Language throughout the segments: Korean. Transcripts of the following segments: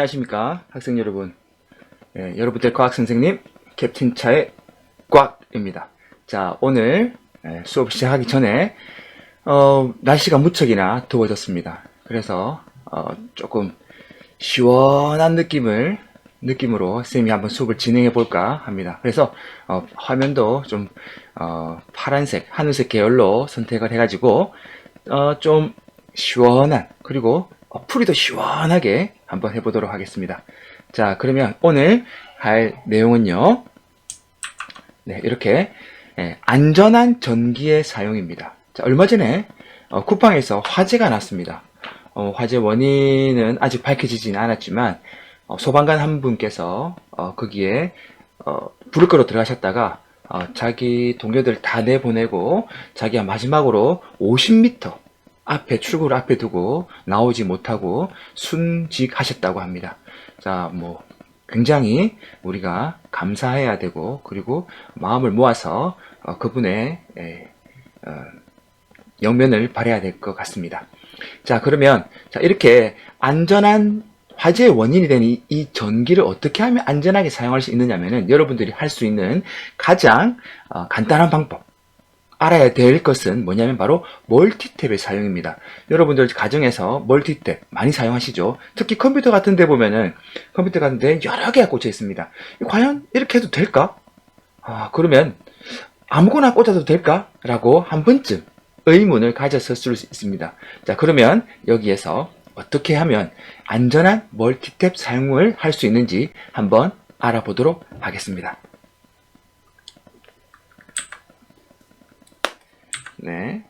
안녕하십니까 학생 여러분. 예, 여러분들 과학 선생님 캡틴 차의 꽉입니다. 자 오늘 예, 수업 시작하기 전에 어, 날씨가 무척이나 더워졌습니다. 그래서 어, 조금 시원한 느낌을 느낌으로 쌤이 한번 수업을 진행해 볼까 합니다. 그래서 어, 화면도 좀 어, 파란색 하늘색 계열로 선택을 해 가지고 어, 좀 시원한 그리고 어, 풀이도 시원하게 한번 해보도록 하겠습니다. 자, 그러면 오늘 할 내용은요. 네, 이렇게 예, 안전한 전기의 사용입니다. 자, 얼마 전에 어, 쿠팡에서 화재가 났습니다. 어, 화재 원인은 아직 밝혀지진 않았지만 어, 소방관 한 분께서 어, 거기에 어, 불을 끌어 들어가셨다가 어, 자기 동료들 다 내보내고 자기가 마지막으로 50m 앞에 출구를 앞에 두고 나오지 못하고 순직하셨다고 합니다. 자, 뭐 굉장히 우리가 감사해야 되고 그리고 마음을 모아서 어, 그분의 에, 어, 영면을 바래야 될 것 같습니다. 자, 그러면 자 이렇게 안전한 화재의 원인이 된 이, 이 전기를 어떻게 하면 안전하게 사용할 수 있느냐면은 여러분들이 할 수 있는 가장 어, 간단한 방법 알아야 될 것은 뭐냐면 바로 멀티탭의 사용입니다. 여러분들 가정에서 멀티탭 많이 사용하시죠? 특히 컴퓨터 같은 데 보면은 컴퓨터 같은 데 여러 개가 꽂혀 있습니다. 과연 이렇게 해도 될까? 아, 그러면 아무거나 꽂아도 될까? 라고 한 번쯤 의문을 가졌을 수 있습니다. 자, 그러면 여기에서 어떻게 하면 안전한 멀티탭 사용을 할 수 있는지 한번 알아보도록 하겠습니다. 네.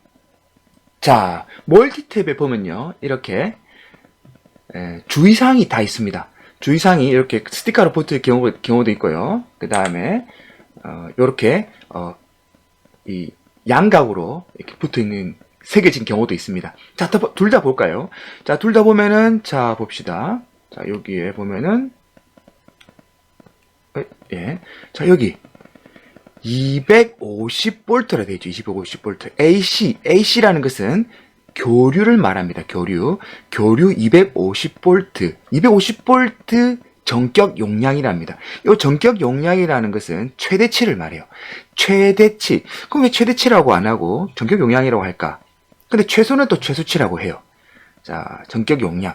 자, 멀티 탭에 보면요. 이렇게 에, 주의사항이 다 있습니다. 주의사항이 이렇게 스티커로 붙을 경우, 경우도 있고요. 그 다음에 어, 이렇게 어, 이 양각으로 이렇게 붙어 있는 새겨진 경우도 있습니다. 자, 둘 다 볼까요? 자, 둘 다 보면은 자 봅시다. 자, 여기에 보면은 어, 예. 자, 여기 250볼트라 되어 있죠. 250볼트. AC, AC라는 것은 교류를 말합니다. 교류. 교류 250볼트. 250볼트 전격 용량이랍니다. 이 전격 용량이라는 것은 최대치를 말해요. 최대치. 그럼 왜 최대치라고 안 하고 전격 용량이라고 할까? 근데 최소는 또 최소치라고 해요. 자, 전격 용량.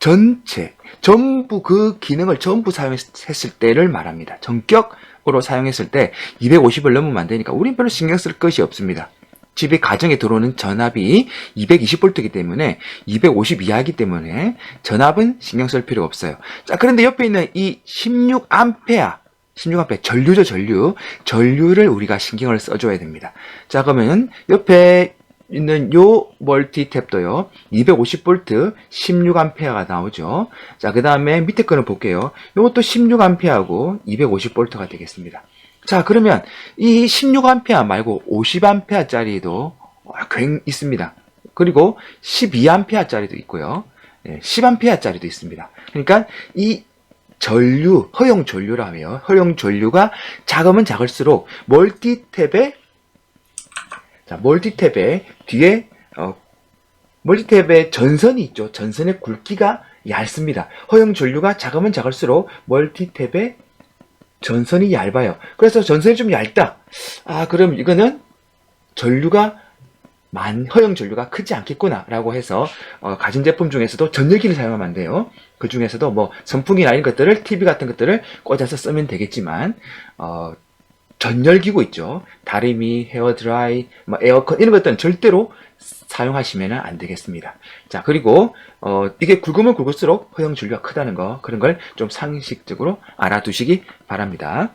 전체, 전부 그 기능을 전부 사용했을 때를 말합니다. 전격 으로 사용했을 때 250을 넘으면 안 되니까 우린 별로 신경 쓸 것이 없습니다. 집에 가정에 들어오는 전압이 220V이기 때문에 250 이하이기 때문에 전압은 신경 쓸 필요 없어요. 자, 그런데 옆에 있는 이 16A 16A 전류죠, 전류. 전류를 우리가 신경을 써줘야 됩니다. 자, 그러면 옆에 있는 요 멀티탭도요. 250V 16A가 나오죠. 자, 그 다음에 밑에 거는 볼게요. 요것도 16A하고 250V가 되겠습니다. 자, 그러면 이 16A 말고 50A짜리도 있습니다. 그리고 12A짜리도 있고요. 10A짜리도 있습니다. 그러니까 이 전류, 허용 전류라며 허용 전류가 작으면 작을수록 멀티탭에 자, 멀티탭에 뒤에 어, 멀티탭에 전선이 있죠. 전선의 굵기가 얇습니다. 허용 전류가 작으면 작을수록 멀티탭에 전선이 얇아요. 그래서 전선이 좀 얇다. 아, 그럼 이거는 전류가 만 허용 전류가 크지 않겠구나라고 해서 어, 가진 제품 중에서도 전열기를 사용하면 안 돼요. 그 중에서도 뭐 선풍기나 이런 것들을 TV 같은 것들을 꽂아서 쓰면 되겠지만 어, 전열기구 있죠. 다리미, 헤어드라이, 뭐 에어컨 이런 것들은 절대로 사용하시면 안 되겠습니다. 자 그리고 어, 이게 굵으면 굵을수록 허용 줄기가 크다는 거 그런 걸 좀 상식적으로 알아두시기 바랍니다.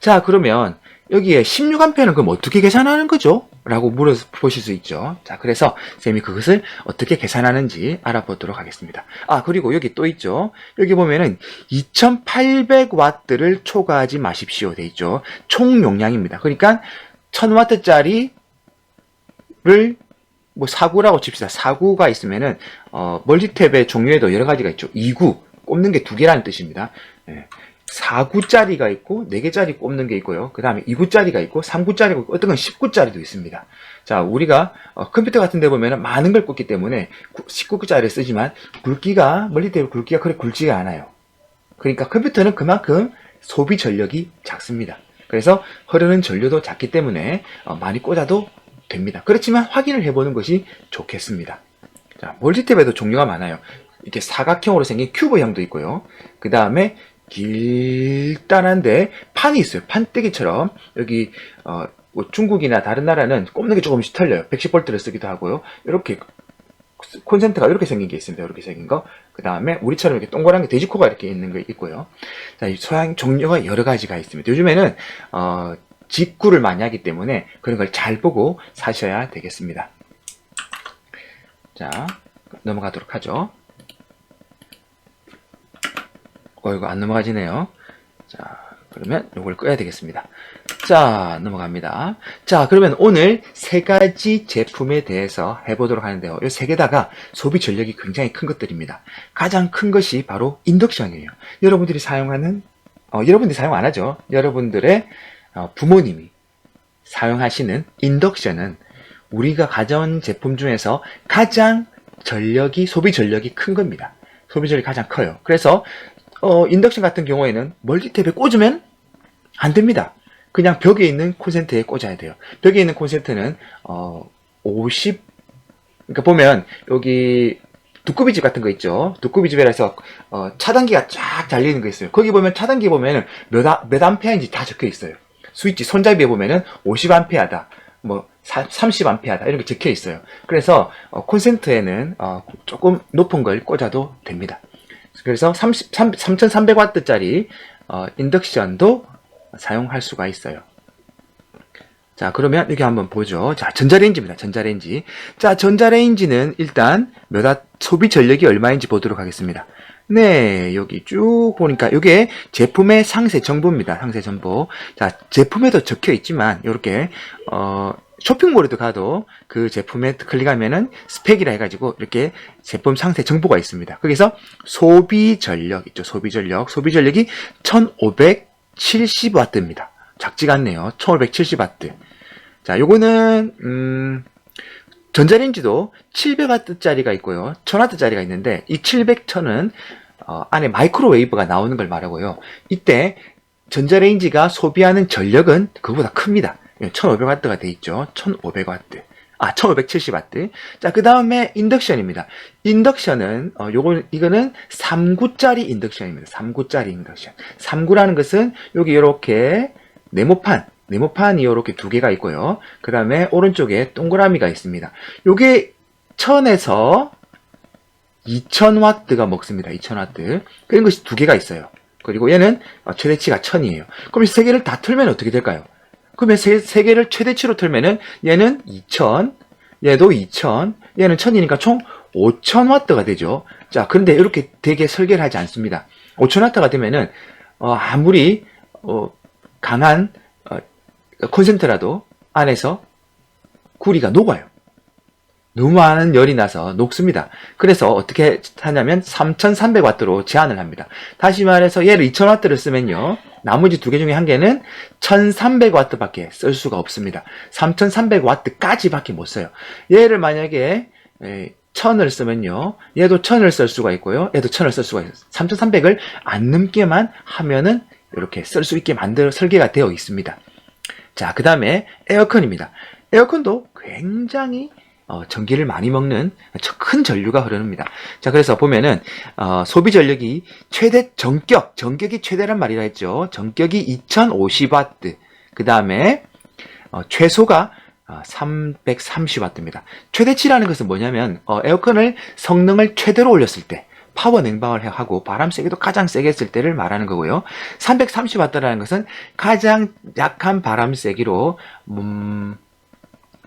자 그러면 여기에 16A는 그럼 어떻게 계산하는 거죠? 라고 물어보실 수 있죠. 자, 그래서 쌤이 그것을 어떻게 계산하는지 알아보도록 하겠습니다. 아, 그리고 여기 또 있죠. 여기 보면은 2800W를 초과하지 마십시오. 돼 있죠. 총 용량입니다. 그러니까 1000W짜리를 뭐 사구라고 칩시다. 사구가 있으면은 어, 멀티탭의 종류에도 여러 가지가 있죠. 2구 꼽는 게 두 개라는 뜻입니다. 예. 4구짜리가 있고 4개짜리 꼽는 게 있고요. 그 다음에 2구짜리가 있고 3구짜리가 있고 어떤 건 10구짜리도 있습니다. 자, 우리가 어, 컴퓨터 같은 데 보면 많은 걸 꼽기 때문에 19구짜리를 쓰지만 굵기가 멀리대로 굵기가 그렇게 굵지가 않아요. 그러니까 컴퓨터는 그만큼 소비 전력이 작습니다. 그래서 흐르는 전류도 작기 때문에 어, 많이 꽂아도 됩니다. 그렇지만 확인을 해보는 것이 좋겠습니다. 자, 멀티탭에도 종류가 많아요. 이렇게 사각형으로 생긴 큐브형도 있고요. 그 다음에 길단한데 판이 있어요. 판때기처럼 여기 어, 뭐 중국이나 다른 나라는 꼽는 게 조금씩 틀려요. 110V를 쓰기도 하고요. 이렇게 콘센트가 이렇게 생긴 게 있습니다. 이렇게 생긴 거. 그 다음에 우리처럼 이렇게 동그란 게 돼지코가 이렇게 있는 거 있고요. 자, 이 소양 종류가 여러 가지가 있습니다. 요즘에는 어, 직구를 많이 하기 때문에 그런 걸 잘 보고 사셔야 되겠습니다. 자, 넘어가도록 하죠. 어, 이거 안 넘어가지네요. 자, 그러면 이걸 꺼야 되겠습니다. 자, 넘어갑니다. 자, 그러면 오늘 세 가지 제품에 대해서 해보도록 하는데요. 이 세 개다가 소비 전력이 굉장히 큰 것들입니다. 가장 큰 것이 바로 인덕션이에요. 여러분들이 사용하는, 어, 여러분들이 사용 안 하죠. 여러분들의 어, 부모님이 사용하시는 인덕션은 우리가 가져온 제품 중에서 가장 전력이, 소비 전력이 큰 겁니다. 소비 전력이 가장 커요. 그래서, 어, 인덕션 같은 경우에는 멀티탭에 꽂으면 안 됩니다. 그냥 벽에 있는 콘센트에 꽂아야 돼요. 벽에 있는 콘센트는, 어, 50, 그러니까 보면, 여기, 두꺼비집 같은 거 있죠. 두꺼비집이라서, 어, 차단기가 쫙 달리는 거 있어요. 거기 보면 차단기 보면은 몇, 아, 몇 암페어인지 다 적혀 있어요. 스위치 손잡이에 보면은 50암페어다. 뭐 30암페어다 이렇게 적혀 있어요. 그래서 어, 콘센트에는 어, 조금 높은 걸 꽂아도 됩니다. 그래서 30, 3300W짜리 어, 인덕션도 사용할 수가 있어요. 자, 그러면 여기 한번 보죠. 자, 전자레인지입니다. 전자레인지. 자, 전자레인지는 일단 몇 와, 소비 전력이 얼마인지 보도록 하겠습니다. 네, 여기 쭉 보니까 이게 제품의 상세 정보입니다. 상세 정보. 자, 제품에도 적혀 있지만 이렇게 어 쇼핑몰에도 가도 그 제품에 클릭하면은 스펙이라 해가지고 이렇게 제품 상세 정보가 있습니다. 거기서 소비 전력 있죠. 소비 전력. 소비 전력이 1570W입니다. 작지가 않네요. 1570W. 자, 요거는 음 전자레인지도 700W짜리가 있고요. 1000W짜리가 있는데 이 700, 1000은 어, 안에 마이크로웨이브가 나오는 걸 말하고요. 이때 전자레인지가 소비하는 전력은 그거보다 큽니다. 1500W가 돼 있죠. 1500W. 아, 1570W. 자, 그 다음에 인덕션입니다. 인덕션은, 어, 요거, 이거는 3구짜리 인덕션입니다. 3구짜리 인덕션. 3구라는 것은 여기 이렇게 네모판, 네모판이 이렇게 두 개가 있고요. 그 다음에 오른쪽에 동그라미가 있습니다. 요게 1000에서 2000W가 먹습니다. 2000W. 그런 것이 두 개가 있어요. 그리고 얘는 어, 최대치가 1000이에요. 그럼 세 개를 다 틀면 어떻게 될까요? 그러면 세, 세 개를 최대치로 틀면은 얘는 2000, 얘도 2000, 얘는 1000이니까 총 5000W가 되죠. 자, 그런데 이렇게 되게 설계를 하지 않습니다. 5000W가 되면은 어, 아무리 어, 강한 어, 콘센트라도 안에서 구리가 녹아요. 너무 많은 열이 나서 녹습니다. 그래서 어떻게 하냐면 3300W로 제한을 합니다. 다시 말해서 얘를 2000W를 쓰면요. 나머지 두 개 중에 한 개는 1300W 밖에 쓸 수가 없습니다. 3300W 까지 밖에 못 써요. 얘를 만약에 1000을 쓰면요. 얘도 1000을 쓸 수가 있고요. 얘도 1000을 쓸 수가 있어요. 3300을 안 넘게만 하면은 이렇게 쓸 수 있게 만들 설계가 되어 있습니다. 자, 그 다음에 에어컨입니다. 에어컨도 굉장히 어, 전기를 많이 먹는 큰 전류가 흐릅니다. 자, 그래서 보면은, 어, 소비 전력이 최대 전격, 전격이 최대란 말이라 했죠. 전격이 2050W. 그 다음에, 어, 최소가 330W입니다. 최대치라는 것은 뭐냐면, 어, 에어컨을 성능을 최대로 올렸을 때, 파워 냉방을 하고 바람 세기도 가장 세게 했을 때를 말하는 거고요. 330W라는 것은 가장 약한 바람 세기로, 음,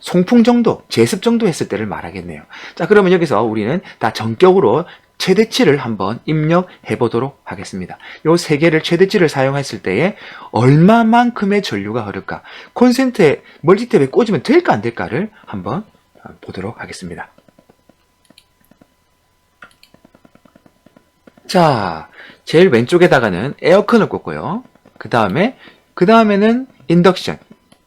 송풍 정도, 제습 정도 했을 때를 말하겠네요. 자, 그러면 여기서 우리는 다 전격으로 최대치를 한번 입력해 보도록 하겠습니다. 요 세 개를 최대치를 사용했을 때에 얼마만큼의 전류가 흐를까? 콘센트에 멀티탭에 꽂으면 될까 안 될까를 한번 보도록 하겠습니다. 자, 제일 왼쪽에다가는 에어컨을 꽂고요. 그 다음에, 그 다음에는 인덕션.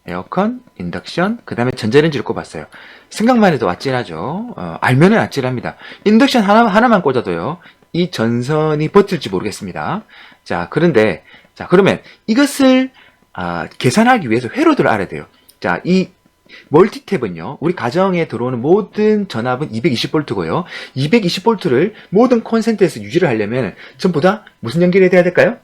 에어컨, 인덕션, 그 다음에 전자레인지를 꼽았어요. 생각만 해도 아찔하죠. 어, 알면은 아찔합니다. 인덕션 하나, 하나만 꽂아도요. 이 전선이 버틸지 모르겠습니다. 자, 그런데, 자, 그러면 이것을, 아, 계산하기 위해서 회로들을 알아야 돼요. 자, 이 멀티탭은요, 우리 가정에 들어오는 모든 전압은 220V고요. 220V를 모든 콘센트에서 유지를 하려면 전부 다 무슨 연결이 돼야 될까요?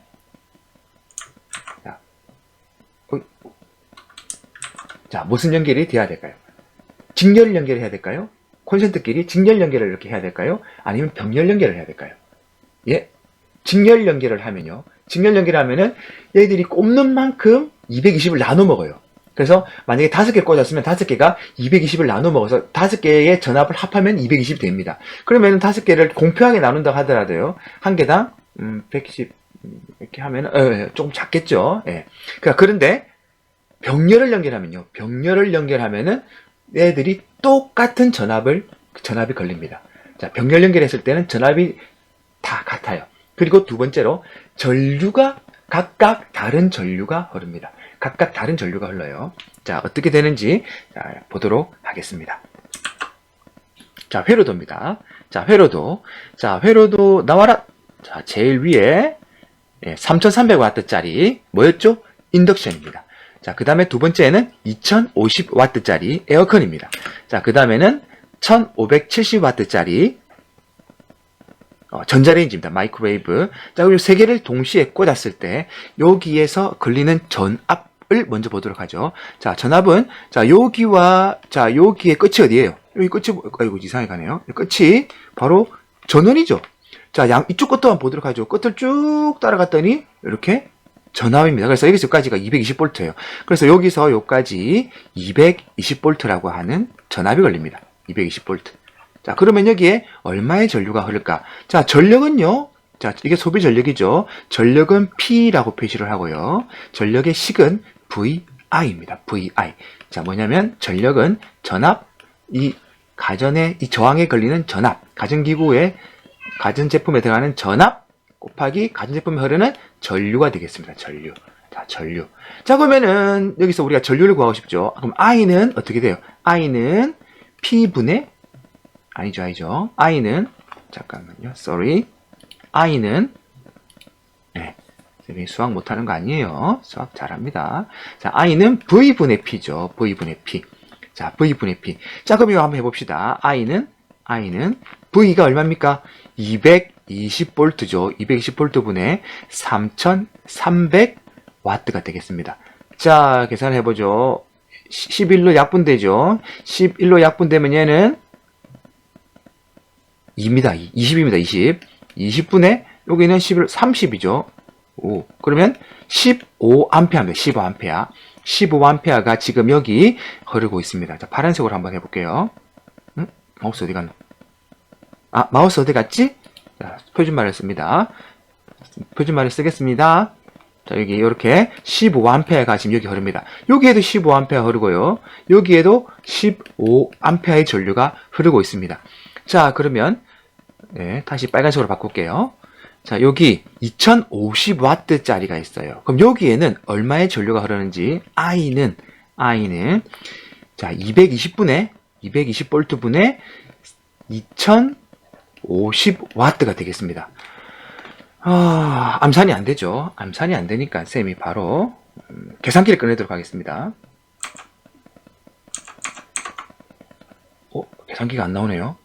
자, 무슨 연결이 돼야 될까요? 직렬 연결해야 될까요? 콘센트끼리 직렬 연결을 이렇게 해야 될까요? 아니면 병렬 연결을 해야 될까요? 예? 직렬 연결을 하면요. 직렬 연결을 하면은 얘들이 꼽는 만큼 220을 나눠 먹어요. 그래서 만약에 다섯 개 꽂았으면 다섯 개가 220을 나눠 먹어서 다섯 개의 전압을 합하면 220이 됩니다. 그러면 다섯 개를 공평하게 나눈다 하더라도요. 한 개당 음, 110 음, 이렇게 하면 어, 조금 작겠죠. 예. 그러니까 그런데 병렬을 연결하면요. 병렬을 연결하면은 얘들이 똑같은 전압을 전압이 걸립니다. 자, 병렬 연결했을 때는 전압이 다 같아요. 그리고 두 번째로 전류가 각각 다른 전류가 흐릅니다. 각각 다른 전류가 흘러요. 자, 어떻게 되는지 자, 보도록 하겠습니다. 자, 회로도입니다. 자, 회로도. 자, 회로도 나와라. 자, 제일 위에 예, 3300W짜리 뭐였죠? 인덕션입니다. 자, 그 다음에 두 번째는 2050W짜리 에어컨입니다. 자, 그 다음에는 1570W짜리 어, 전자레인지입니다. 마이크로웨이브. 자, 그리고 세 개를 동시에 꽂았을 때 여기에서 걸리는 전압을 먼저 보도록 하죠. 자, 전압은 자, 여기와 자, 여기의 끝이 어디예요? 여기 끝이 뭐- 아이고 이상하게 가네요. 끝이 바로 전원이죠. 자, 양 이쪽 끝도 한번 보도록 하죠. 끝을 쭉 따라갔더니 이렇게 전압입니다. 그래서 여기서까지가 220V예요. 그래서 여기서 여기까지 220V라고 하는 전압이 걸립니다. 220V. 자, 그러면 여기에 얼마의 전류가 흐를까? 자, 전력은요. 자, 이게 소비 전력이죠. 전력은 P라고 표시를 하고요. 전력의 식은 VI입니다. VI. 자, 뭐냐면 전력은 전압, 이 가전의 이 저항에 걸리는 전압, 가전기구의 가전제품에 들어가는 전압 곱하기 가전제품에 흐르는 전류가 되겠습니다. 전류. 자, 전류. 자, 그러면은 여기서 우리가 전류를 구하고 싶죠. 그럼 I는 어떻게 돼요? I는 P분의 아니죠, 아니죠. I는 잠깐만요. sorry. I는 네. 선생님이 수학 못하는 거 아니에요. 수학 잘합니다. 자, I는 V분의 P죠. V분의 P. 자, V분의 P. 자, 그럼 이거 한번 해봅시다. I는 I는 V가 얼마입니까? 220V죠. 220V 분의 3300W가 되겠습니다. 자, 계산을 해보죠. 11로 약분되죠. 11로 약분되면 얘는 2입니다. 20입니다. 20. 20분의 여기는 11, 30이죠. 오. 그러면 15A입니다. 15A. 15A가 지금 여기 흐르고 있습니다. 자, 파란색으로 한번 해볼게요. 응? 마우스 어디 갔나? 아, 마우스 어디 갔지? 자, 표준말을 씁니다. 표준말을 쓰겠습니다. 자, 여기 이렇게 15A가 지금 여기 흐릅니다. 여기에도 15A 흐르고요. 여기에도 15A의 전류가 흐르고 있습니다. 자, 그러면 네, 다시 빨간색으로 바꿀게요. 자, 여기 2050W짜리가 있어요. 그럼 여기에는 얼마의 전류가 흐르는지 I는 I는 자, 220분의 220V 분의 2050W가 되겠습니다. 아, 암산이 안 되죠. 암산이 안 되니까 쌤이 바로 음, 계산기를 꺼내도록 하겠습니다. 어, 계산기가 안 나오네요.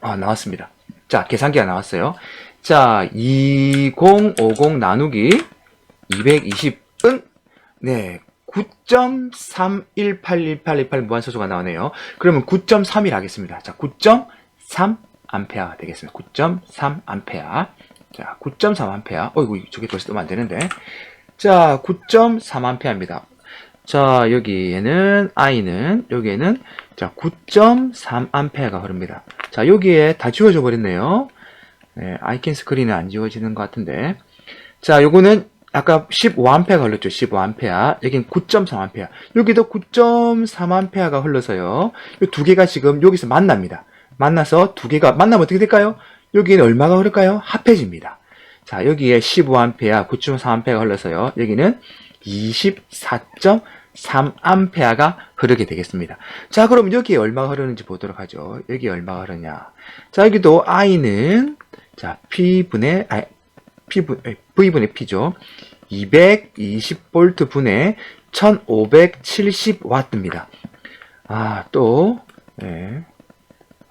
아, 나왔습니다. 자, 계산기가 나왔어요. 자, 2050 나누기 220은 네, 9.318188 무한소수가 나오네요. 그러면 9.31 하겠습니다. 자, 9.3 암페어가 되겠습니다. 9.3 암페어. 자, 9.3 암페어. 어이구, 저게 벌써 뜨면 안 되는데. 자, 9.3 암페어입니다. 자, 여기에는 I는 여기에는 자, 9.3 암페어가 흐릅니다. 자, 여기에 다 지워져 버렸네요. 네, 아이콘 스크린은 안 지워지는 것 같은데. 자, 요거는 아까 15A가 흘렀죠. 15A. 여긴 9.3A. 여기도 9.3A가 흘러서요. 이 두 개가 지금 여기서 만납니다. 만나서 두 개가 만나면 어떻게 될까요? 여기는 얼마가 흐를까요? 합해집니다. 자, 여기에 15A, 9.3A가 흘러서요. 여기는 24.3A가 흐르게 되겠습니다. 자, 그럼 여기에 얼마가 흐르는지 보도록 하죠. 여기 얼마가 흐르냐. 자, 여기도 I는, 자, P분의, 아, P분, V분의 P죠. 220V 분의 1570W입니다. 아, 또, 예.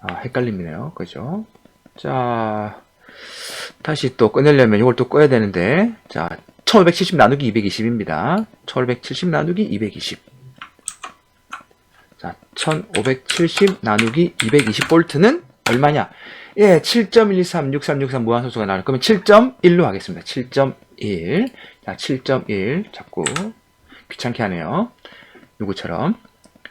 아, 헷갈립니네요. 그죠? 자, 다시 또 꺼내려면 이걸 또 꺼야 되는데, 자, 1570 나누기 220입니다. 1570 나누기 220. 자, 1570 나누기 220V는 얼마냐? 예, 7.1236363 무한소수가 나올 거면 7.1로 하겠습니다. 7.1. 자, 7.1. 자꾸 귀찮게 하네요. 누구처럼.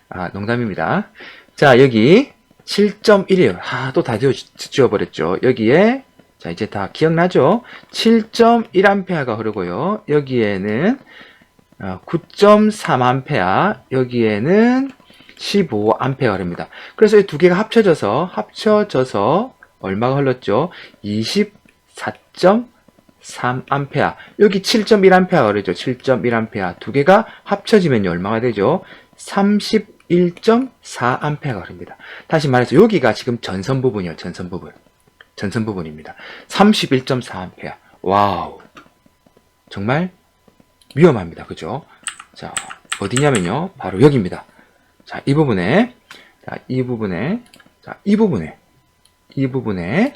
아, 농담입니다. 자, 여기 7.1이에요. 아, 또 다 지워버렸죠. 여기에, 자, 이제 다 기억나죠? 7.1A가 흐르고요. 여기에는 9.3A, 여기에는 15A 흐릅니다. 그래서 이 두 개가 합쳐져서, 합쳐져서, 얼마가 흘렀죠? 24.3A. 여기 7.1A 흐르죠? 7.1A. 두 개가 합쳐지면 얼마가 되죠? 31.4A가 흐릅니다. 다시 말해서 여기가 지금 전선 부분이요. 전선 부분. 전선 부분입니다. 31.4A. 와우. 정말 위험합니다. 그죠? 자, 어디냐면요. 바로 여기입니다. 자, 이 부분에, 자, 이 부분에, 자, 이 부분에, 이 부분에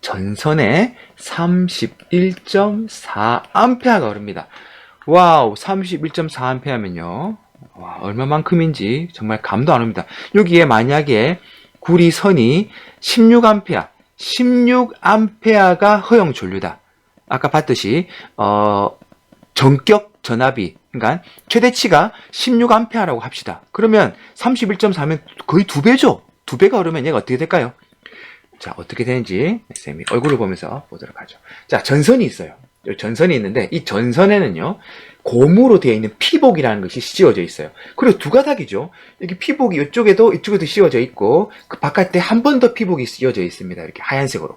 전선에 31.4A가 흐릅니다. 와우, 31.4A면요. 와, 얼마만큼인지 정말 감도 안 옵니다. 여기에 만약에 구리 선이 16A, 16A가 허용 전류다. 아까 봤듯이 어, 전격 전압이 그러니까 최대치가 16A라고 합시다. 그러면 31.4면 거의 두 배죠. 두 배가 흐르면 얘가 어떻게 될까요? 자, 어떻게 되는지 쌤이 얼굴을 보면서 보도록 하죠. 자, 전선이 있어요. 전선이 있는데 이 전선에는요. 고무로 되어 있는 피복이라는 것이 씌워져 있어요. 그리고 두 가닥이죠. 여기 피복이 이쪽에도 이쪽에도 씌워져 있고 그 바깥에 한 번 더 피복이 씌워져 있습니다. 이렇게 하얀색으로.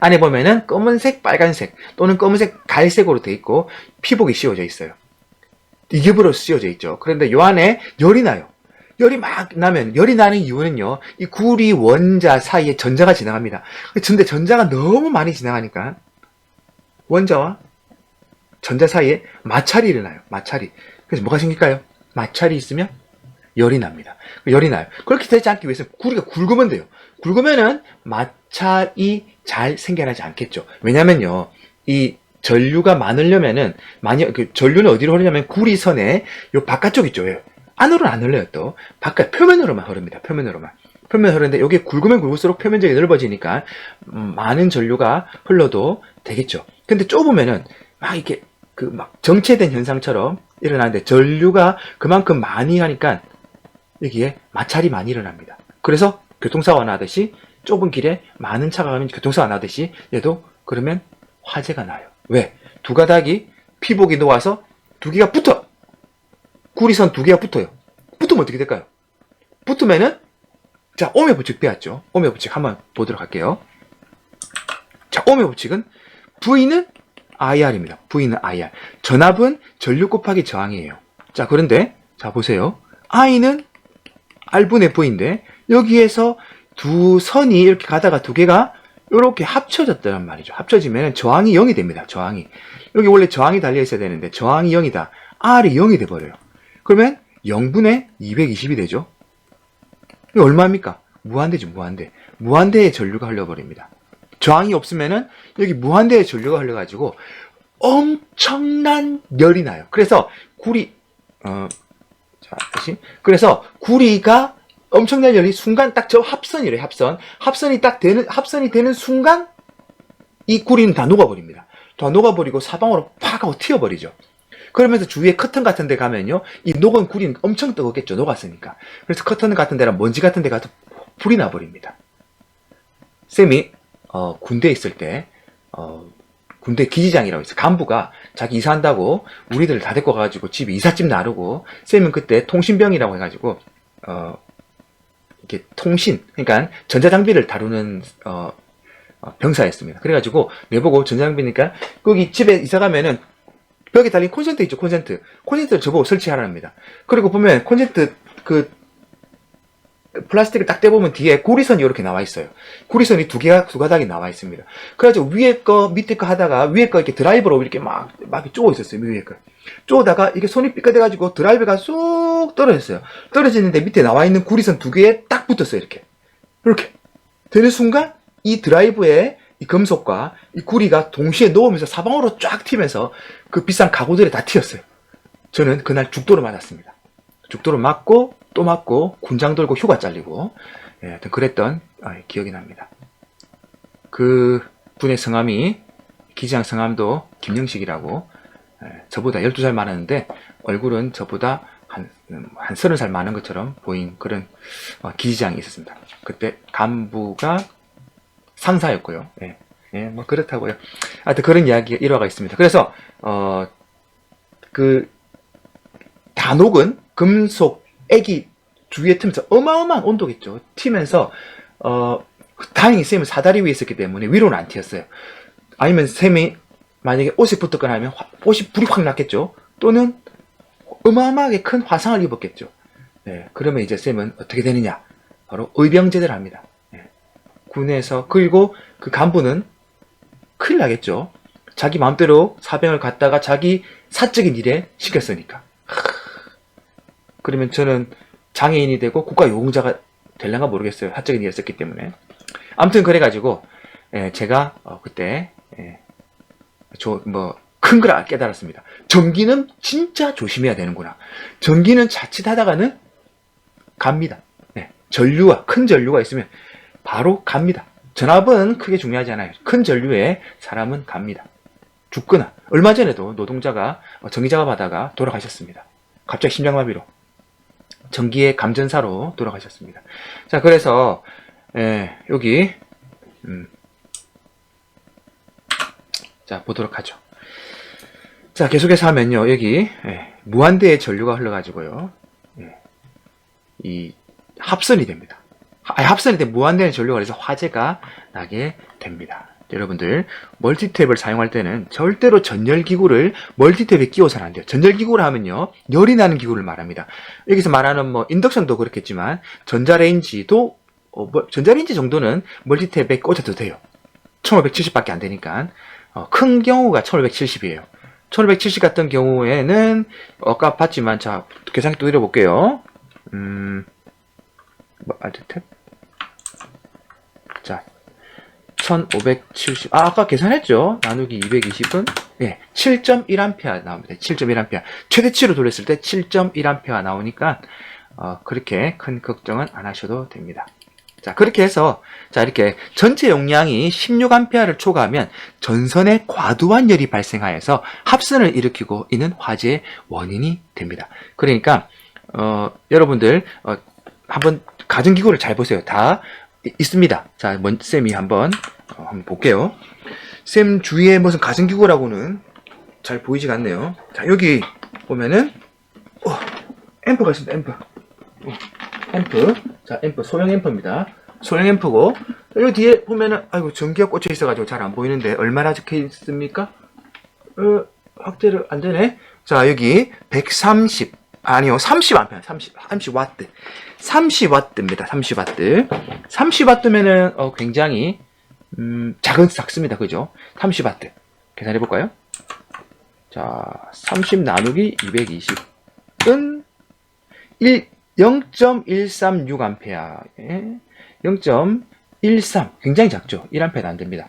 안에 보면은 검은색, 빨간색 또는 검은색, 갈색으로 되어 있고 피복이 씌워져 있어요. 이겹으로 씌워져 있죠. 그런데 요 안에 열이 나요. 열이 막 나면 열이 나는 이유는요. 이 구리 원자 사이에 전자가 지나갑니다. 근데 전자가 너무 많이 지나가니까 원자와 전자 사이에 마찰이 일어나요. 마찰이. 그래서 뭐가 생길까요? 마찰이 있으면 열이 납니다. 열이 나요. 그렇게 되지 않기 위해서는 구리가 굵으면 돼요. 굵으면은 마찰이 잘 생겨나지 않겠죠. 왜냐면요. 이 전류가 많으려면은 많이 그 전류는 어디로 흐르냐면 구리선의 요 바깥쪽 있죠. 예. 안으로는 안 흘러요 또 바깥 표면으로만 흐릅니다. 표면으로만. 표면 흐르는데 여기 굵으면 굵을수록 표면적이 넓어지니까 음, 많은 전류가 흘러도 되겠죠. 근데 좁으면은 막 이렇게 그 막 정체된 현상처럼 일어나는데 전류가 그만큼 많이 하니까 여기에 마찰이 많이 일어납니다. 그래서 교통사고가 나듯이 좁은 길에 많은 차가 가면 교통사고가 나듯이 얘도 그러면 화재가 나요. 왜? 두 가닥이 피복이 놓아서 두 개가 붙어. 구리선 두 개가 붙어요. 붙으면 어떻게 될까요? 붙으면은 자 오메 법칙 배웠죠. 오메 법칙 한번 보도록 할게요. 자 오메 법칙은 V는 IR입니다. V는 IR. 전압은 전류 곱하기 저항이에요. 자 그런데 자 보세요. I는 R분의 V인데 여기에서 두 선이 이렇게 가다가 두 개가 이렇게 합쳐졌단 말이죠. 합쳐지면 저항이 0이 됩니다. 저항이. 여기 원래 저항이 달려 있어야 되는데 저항이 0이다. R이 0이 돼 버려요. 그러면 0분의 220이 되죠. 이게 얼마입니까? 무한대죠, 무한대. 무한대의 전류가 흘러버립니다. 저항이 없으면은 여기 무한대의 전류가 흘러가지고 엄청난 열이 나요. 그래서 구리, 어, 자, 다시. 그래서 구리가 엄청난 열이 순간 딱 저 합선이래요, 합선. 합선이 딱 되는, 합선이 되는 순간 이 구리는 다 녹아버립니다. 다 녹아버리고 사방으로 팍 하고 튀어버리죠. 그러면서 주위에 커튼 같은 데 가면요. 이 녹은 구리는 엄청 뜨겁겠죠. 녹았으니까. 그래서 커튼 같은 데랑 먼지 같은 데 가서 불이 나버립니다. 쌤이 어, 군대에 있을 때 어, 군대 기지장이라고 있어요. 간부가 자기 이사한다고 우리들을 다 데리고 가가지고 집에 이삿짐 나르고 쌤은 그때 통신병이라고 해가지고 어, 이렇게 통신 그러니까 전자장비를 다루는 어, 어, 병사였습니다. 그래가지고 내보고 전장비니까 거기 집에 이사 가면은 벽에 달린 콘센트 있죠 콘센트 콘센트를 저보고 설치하랍니다. 그리고 보면 콘센트 그 플라스틱을 딱 떼보면 뒤에 구리선이 이렇게 나와 있어요. 구리선이 두 개가 두 가닥이 나와 있습니다. 그래가지고 위에 거 밑에 거 하다가 위에 거 이렇게 드라이버로 이렇게 막 막 쪼고 있었어요 위에 거. 쪼다가 이게 손이 삐끗해가지고 드라이버가 쏙 떨어졌어요. 떨어지는데 밑에 나와 있는 구리선 두 개에 딱 붙었어요 이렇게. 이렇게 되는 순간 이 드라이브에 이 금속과 이 구리가 동시에 놓으면서 사방으로 쫙 튀면서 그 비싼 가구들이 다 튀었어요. 저는 그날 죽도를 맞았습니다. 죽도를 맞고 또 맞고 군장 돌고 휴가 잘리고 예, 그랬던 아, 기억이 납니다. 그 분의 성함이 기장 성함도 김영식이라고 예, 저보다 12살 많았는데 얼굴은 저보다 한, 음, 한 30살 많은 것처럼 보인 그런 어, 기지장이 있었습니다. 그때 간부가 상사였고요. 예, 예, 뭐 그렇다고요. 하여튼 그런 이야기 일화가 있습니다. 그래서 어, 그 단옥은 금속 액이 주위에 틈에서 어마어마한 온도겠죠. 튀면서 어 다행히 쌤은 사다리 위에 있었기 때문에 위로는 안 튀었어요. 아니면 쌤이 만약에 옷에 붙었거나 하면 화- 옷이 불이 확 났겠죠. 또는 어마어마하게 큰 화상을 입었겠죠. 네, 그러면 이제 쌤은 어떻게 되느냐? 바로 의병제대를 합니다. 네. 군에서 그리고 그 간부는 큰일 나겠죠. 자기 마음대로 사병을 갖다가 자기 사적인 일에 시켰으니까. 그러면 저는 장애인이 되고 국가 요공자가 될란가 모르겠어요. 사적인 일을 썼기 때문에. 아무튼 그래가지고 예, 제가 어, 그때 저뭐 큰 걸 깨달았습니다. 전기는 진짜 조심해야 되는구나. 전기는 자칫하다가는 갑니다. 네, 전류가 큰 전류가 있으면 바로 갑니다. 전압은 크게 중요하지 않아요. 큰 전류에 사람은 갑니다. 죽거나 얼마 전에도 노동자가 어, 전기작업 하다가 돌아가셨습니다. 갑자기 심장마비로 전기의 감전사로 돌아가셨습니다. 자 그래서 예, 여기 음, 자 보도록 하죠. 자 계속해서 하면요 여기 예, 무한대의 전류가 흘러가지고요 예, 이 합선이 됩니다. 하- 아니, 합선이 돼 무한대의 전류가 그래서 화재가 나게 됩니다. 여러분들 멀티탭을 사용할 때는 절대로 전열기구를 멀티탭에 끼워서는 안 돼요. 전열기구를 하면요 열이 나는 기구를 말합니다. 여기서 말하는 뭐 인덕션도 그렇겠지만 전자레인지도 어, 뭐, 전자레인지 정도는 멀티탭에 꽂아도 돼요. 1570밖에 안 되니까 어, 큰 경우가 1570이에요. 1570 같은 경우에는 아까 봤지만 자 계산기 또 내려볼게요. 음, 뭐, 알트탭 자 1570. 아, 아까 계산했죠? 나누기 220은 예, 7.1A 나옵니다. 7.1A. 최대치로 돌렸을 때 7.1A 나오니까 어, 그렇게 큰 걱정은 안 하셔도 됩니다. 자, 그렇게 해서 자, 이렇게 전체 용량이 16A를 초과하면 전선에 과도한 열이 발생하여서 합선을 일으키고 있는 화재의 원인이 됩니다. 그러니까 어, 여러분들 어, 한번 가정기구를 잘 보세요. 다 이- 있습니다. 자, 먼 쌤이 한번 어, 한번 볼게요. 쌤 주위에 무슨 가정기구라고는 잘 보이지가 않네요. 자, 여기 보면은 어, 앰프가 있습니다. 앰프. 어, 앰프. 자, 앰프 소형 앰프입니다. 소형 앰프고 여기 뒤에 보면은 아이고 전기가 꽂혀 있어가지고 잘 안 보이는데 얼마나 적혀 있습니까? 어, 확대를 안 되네. 자, 여기 130 아니요, 30A, 30, 30W. 30W입니다. 30W. 30W면은 어, 굉장히 음, 작은 작습니다. 그죠? 30W. 계산해 볼까요? 자, 30 나누기 220은 1 0.136A. 예. 0.13. 굉장히 작죠. 1A도 안 됩니다.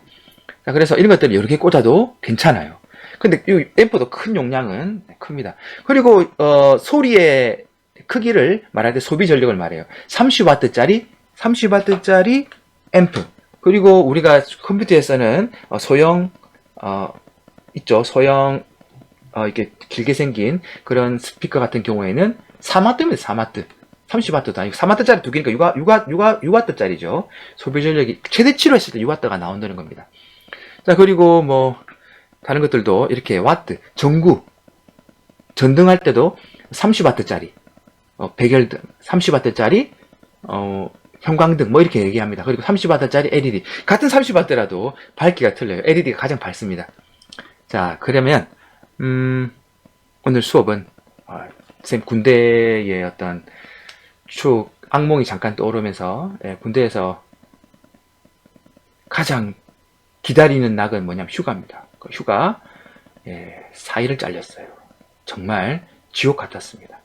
자, 그래서 이런 것들을 개 꽂아도 괜찮아요. 근데 이 앰프도 큰 용량은 큽니다. 그리고 어, 소리의 크기를 말할 때 소비 전력을 말해요. 30W짜리 30W짜리 앰프. 그리고 우리가 컴퓨터에서는 어, 소형 어, 있죠. 소형 어, 이렇게 길게 생긴 그런 스피커 같은 경우에는 4마트입니다. 4마트. 30W도 아니고 4마트짜리 두 개니까 6, 6, 6, 6W짜리죠. 소비 전력이 최대치로 했을 때 6W가 나온다는 겁니다. 자, 그리고 뭐 다른 것들도 이렇게 와트, 전구, 전등할 때도 30W짜리, 어, 백열등 30W짜리, 어, 형광등 뭐 이렇게 얘기합니다. 그리고 30W짜리 LED 같은 30W라도 밝기가 틀려요. LED가 가장 밝습니다. 자 그러면 음, 오늘 수업은 어, 쌤 군대의 어떤 추억 악몽이 잠깐 떠오르면서 예, 군대에서 가장 기다리는 낙은 뭐냐면 휴가입니다. 그 휴가 예, 4일을 잘렸어요. 정말 지옥 같았습니다.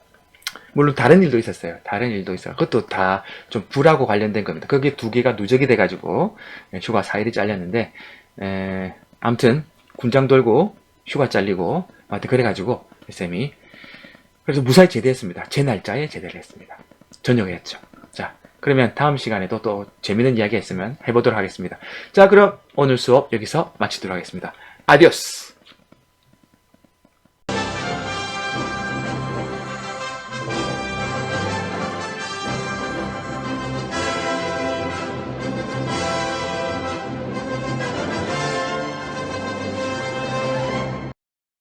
물론 다른 일도 있었어요. 다른 일도 있어요. 그것도 다 좀 불하고 관련된 겁니다. 그게 두 개가 누적이 돼가지고 예, 휴가 4일이 잘렸는데 에, 아무튼 군장 돌고 휴가 잘리고 아무튼 그래가지고 쌤이 그래서 무사히 제대했습니다. 제 날짜에 제대를 했습니다. 전역에 했죠. 자 그러면 다음 시간에도 또 재밌는 이야기 있으면 해보도록 하겠습니다. 자 그럼 오늘 수업 여기서 마치도록 하겠습니다. 아디오스